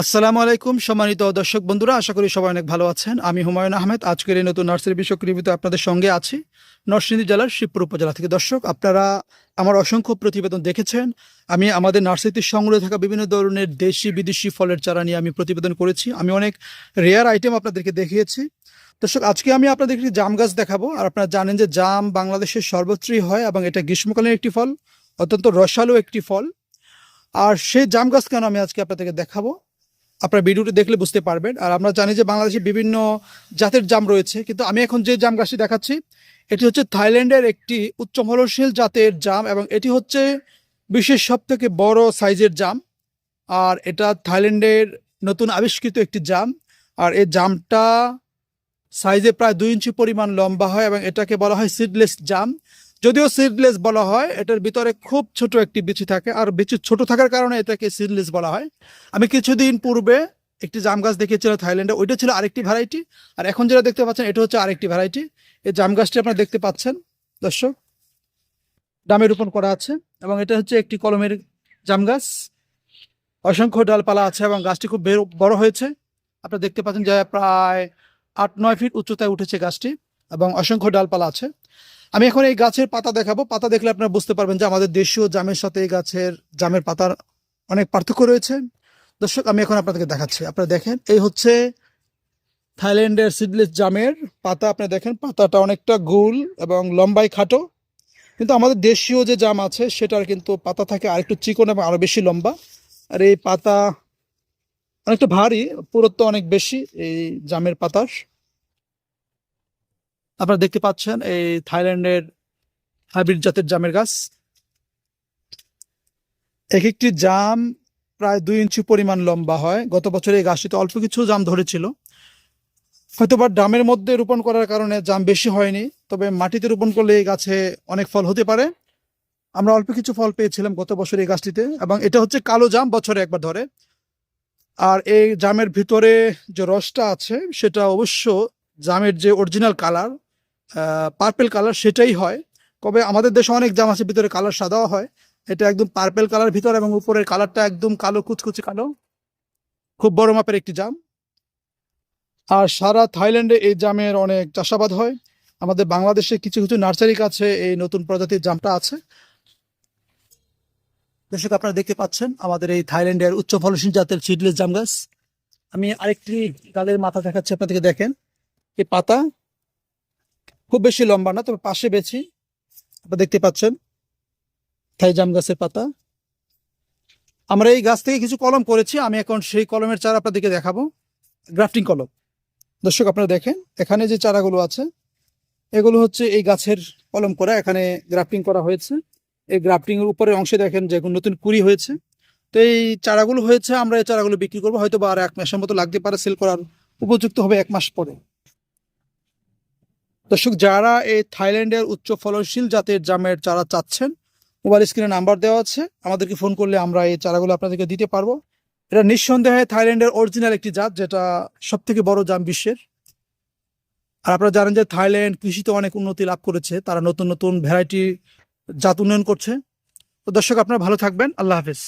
আসসালামু আলাইকুম, সম্মানিত দর্শক বন্ধুরা, আশা করি সবাই অনেক ভালো আছেন। আমি হুমায়ুন আহমেদ, আজকের এই নতুন নার্সারি বিষয়ক রিভিউতে আপনাদের সঙ্গে আছি। নরসিংদী জেলার শিবপুর উপজেলা থেকে। দর্শক, আপনারা আমার অসংখ্য প্রতিবেদন দেখেছেন। আমি আমাদের নার্সারিতে সংগ্রহে থাকা বিভিন্ন ধরনের দেশি, বিদেশি ফলের চারা নিয়ে আমি প্রতিবেদন করেছি। আমি অনেক রেয়ার আইটেম আপনাদেরকে দেখিয়েছি। দর্শক, আজকে আমি আপনাদের একটি জাম গাছ দেখাবো। আর আপনারা জানেন যে জাম বাংলাদেশের সর্বত্রই হয় এবং এটা গ্রীষ্মকালীন একটি ফল, অত্যন্ত রসালো একটি ফল। আর সেই জাম গাছ কেন আমি আজকে আপনাদেরকে দেখাবো? আপনার ভিডিওটি দেখলে বুঝতে পারবেন। আর আমরা জানি যে বাংলাদেশে বিভিন্ন জাতের জাম রয়েছে, কিন্তু আমি এখন যে জাম গাছটি দেখাচ্ছি, এটি হচ্ছে থাইল্যান্ডের একটি উচ্চ ফলনশীল জাতের জাম এবং এটি হচ্ছে বিশ্বের সব থেকে বড় সাইজের জাম। আর এটা থাইল্যান্ডের নতুন আবিষ্কৃত একটি জাম। আর এই জামটা সাইজে প্রায় দুই ইঞ্চি পরিমাণ লম্বা হয় এবং এটাকে বলা হয় সিডলেস জাম। যদিও সিডলেস বলা হয়, এটার ভিতরে খুব ছোট একটি বিচি থাকে। আর বিচি ছোট থাকার কারণে এটাকে সিডলেস বলা হয়। আমি কিছুদিন পূর্বে একটি জাম গাছ দেখিয়েছিল থাইল্যান্ডে। ওইটা ছিল আরেকটি ভ্যারাইটি আর এখন যেটা দেখতে পাচ্ছেন, এটা হচ্ছে আরেকটি ভ্যারাইটি এই জাম গাছটি আপনারা দেখতে পাচ্ছেন, দর্শক। ডামে রোপণ করা আছে এবং এটা হচ্ছে একটি কলমের জাম গাছ। অসংখ্য ডালপালা আছে এবং গাছটি খুব বড় হয়েছে। আপনারা দেখতে পাচ্ছেন যে প্রায় আট নয় ফিট উচ্চতায় উঠেছে গাছটি এবং অসংখ্য ডালপালা আছে। আমি এখন এই গাছের পাতা দেখাবো। পাতা দেখলে আপনারা বুঝতে পারবেন যে আমাদের দেশীয় জামের সাথে এই গাছের জামের পাতার অনেক পার্থক্য রয়েছে। দর্শক, আমি এখন আপনাদেরকে দেখাচ্ছি। আপনারা দেখেন, এই হচ্ছে থাইল্যান্ডের সিডলেস জামের পাতা। আপনারা দেখেন, পাতাটা অনেকটা গোল এবং লম্বাই খাটো। কিন্তু আমাদের দেশীয় যে জাম আছে, সেটার কিন্তু পাতা থাকে আরেকটু চিকন এবং আরও বেশি লম্বা। আর এই পাতা অনেকটা ভারী, পুরুত্ব অনেক বেশি এই জামের পাতার। আপনারা দেখতে পাচ্ছেন এই থাইল্যান্ডের হাইব্রিড জাতের জামের গাছ। এক একটি জাম প্রায় দুই ইঞ্চি পরিমাণ লম্বা হয়। গত বছর এই গাছটিতে অল্প কিছু জাম ধরেছিল। হয়তোবা ডামের মধ্যে রোপণ করার কারণে জাম বেশি হয়নি, তবে মাটিতে রোপণ করলে এই গাছে অনেক ফল হতে পারে। আমরা অল্প কিছু ফল পেয়েছিলাম গত বছর এই গাছটিতে, এবং এটা হচ্ছে কালো জাম বছরে একবার ধরে। আর এই জামের ভিতরে যে রসটা আছে, সেটা অবশ্য জামের যে অরিজিনাল কালার পার্পেল কালার সেটাই হয়। তবে আমাদের দেশে অনেক জাম আছে, ভিতরে কালার সাদাও হয়। এটা একদম পার্পেল কালার ভিতরে এবং উপরের কালারটা একদম কালো, কুচকুচি কালো। খুব বড় মাপের একটি জাম। আর সারা থাইল্যান্ডে এই জামের অনেক চাষাবাদ হয়। আমাদের বাংলাদেশে কিছু কিছু নার্সারি কাছে এই নতুন প্রজাতির জামটা আছে। দর্শক, আপনারা দেখতে পাচ্ছেন আমাদের এই থাইল্যান্ডের উচ্চ ফলনশীল জাতের সিডলেস জাম গাছ। আমি আরেকটি গালের মাথা দেখাচ্ছি, আপনাদেরকে দেখেন। এই পাতা খুব বেশি লম্বা না, তবে পাশে বেছি। আপনারা দেখতে পাচ্ছেন, থাই জাম গাছের পাতা। আমরা এই গাছ থেকে কিছু কলম করেছি, আমি এখন সেই কলমের চারা আপনাদেরকে দেখাবো। গ্রাফটিং কলম। দর্শক, আপনারা দেখেন, এখানে যে চারাগুলো আছে, এগুলো হচ্ছে এই গাছের কলম করা, এখানে গ্রাফটিং করা হয়েছে। এই গ্রাফটিং এর উপরের অংশে দেখেন যে এখন নতুন কুড়ি হয়েছে। তো এই চারাগুলো হয়েছে, আমরা এই চারাগুলো বিক্রি করব হয়তো বা আর এক মাসের মতো লাগতে পারে, সেল করার উপযুক্ত হবে এক মাস পরে। দর্শক, যারা এই থাইল্যান্ডের উচ্চ ফলনশীল জাতের জামের চারা চাচ্ছেন মোবাইল স্ক্রিনে নাম্বার দেওয়া আছে। আমাদেরকে ফোন করলে আমরা এই চারাগুলো আপনাদেরকে দিতে পারব। এটা নিঃসন্দেহে থাইল্যান্ডের অরিজিনাল একটি জাত, যেটা সব থেকে বড় জাম বিশ্বের। আর আপনারা জানেন যে থাইল্যান্ড কৃষিতে অনেক উন্নতি লাভ করেছে, তারা নতুন নতুন ভ্যারাইটি জাত উন্নয়ন করছে। তো দর্শক, আপনারা ভালো থাকবেন। আল্লাহ হাফেজ।